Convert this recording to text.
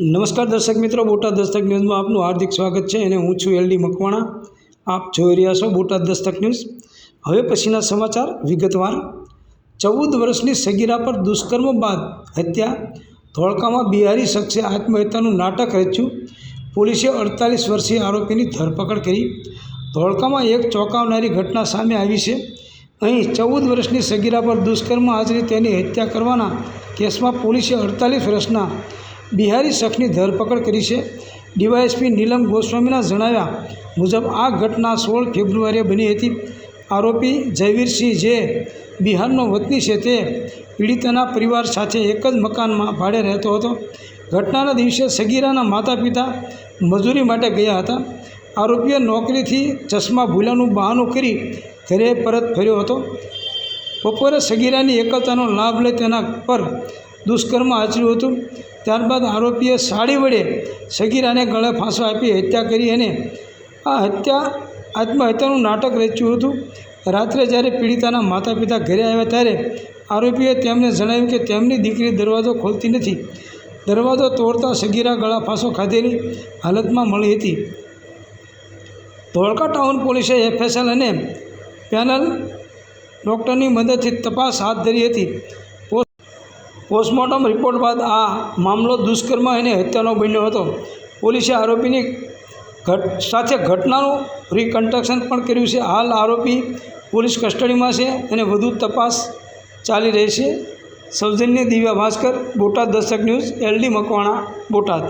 નમસ્કાર દર્શક મિત્રો, બોટાદ દસ્તક ન્યૂઝમાં આપનું હાર્દિક સ્વાગત છે અને હું છું એલડી મકવાણા. આપ જોઈ રહ્યા છો બોટાદ દસ્તક ન્યૂઝ. હવે પછીના સમાચાર વિગતવાર. ચૌદ વર્ષની સગીરા પર દુષ્કર્મ બાદ હત્યા. ધોળકામાં બિહારી શખ્સે આત્મહત્યાનું નાટક રચ્યું. પોલીસે અડતાલીસ વર્ષીય આરોપીની ધરપકડ કરી. ધોળકામાં એક ચોંકાવનારી ઘટના સામે આવી છે. અહીં ચૌદ વર્ષની સગીરા પર દુષ્કર્મ આચરી તેની હત્યા કરવાના કેસમાં પોલીસે અડતાલીસ વર્ષના બિહારી શખ્સની ધરપકડ કરી છે. ડીવાયએસપી નીલમ ગોસ્વામીના જણાવ્યા મુજબ આ ઘટના સોળ ફેબ્રુઆરીએ બની હતી. આરોપી જયવીરસિંહ જે બિહારનો વતની છે તે પીડિતાના પરિવાર સાથે એક જ મકાનમાં ભાડે રહેતો હતો. ઘટનાના દિવસે સગીરાના માતા પિતા મજૂરી માટે ગયા હતા. આરોપીએ નોકરીથી ચશ્મા ભૂલાનું બહાનું કરી ઘરે પરત ફર્યો હતો. બપોરે સગીરાની એકલતાનો લાભ લઈ તેના પર દુષ્કર્મ આચર્યું હતું. ત્યારબાદ આરોપીએ સાડી વડે સગીરાને ગળે ફાંસો આપી હત્યા કરી અને આ હત્યા આત્મહત્યાનું નાટક રચ્યું હતું. રાત્રે જ્યારે પીડિતાના માતા પિતા ઘરે આવ્યા ત્યારે આરોપીએ તેમને જણાવ્યું કે તેમની દીકરી દરવાજો ખોલતી નથી. દરવાજો તોડતા સગીરા ગળા ફાંસો ખાધેલી હાલતમાં મળી હતી. ધોળકા ટાઉન પોલીસે એફએસએલ અને પેનલ ડૉક્ટરની મદદથી તપાસ હાથ ધરી હતી. પોસ્ટમોર્ટમ રિપોર્ટ બાદ આ મામલો દુષ્કર્મ અને હત્યાનો બન્યો હતો. પોલીસે આરોપીની ઘટ, સાથે ઘટનાનું રિકન્સ્ટ્રક્શન પણ કર્યું છે. હાલ આરોપી પોલીસ કસ્ટડીમાં છે અને વધુ તપાસ ચાલી રહી છે. સૌજન્ય દિવ્યા ભાસ્કર, બોટાદ દર્શક ન્યૂઝ, એલડી મકવાણા, બોટાદ.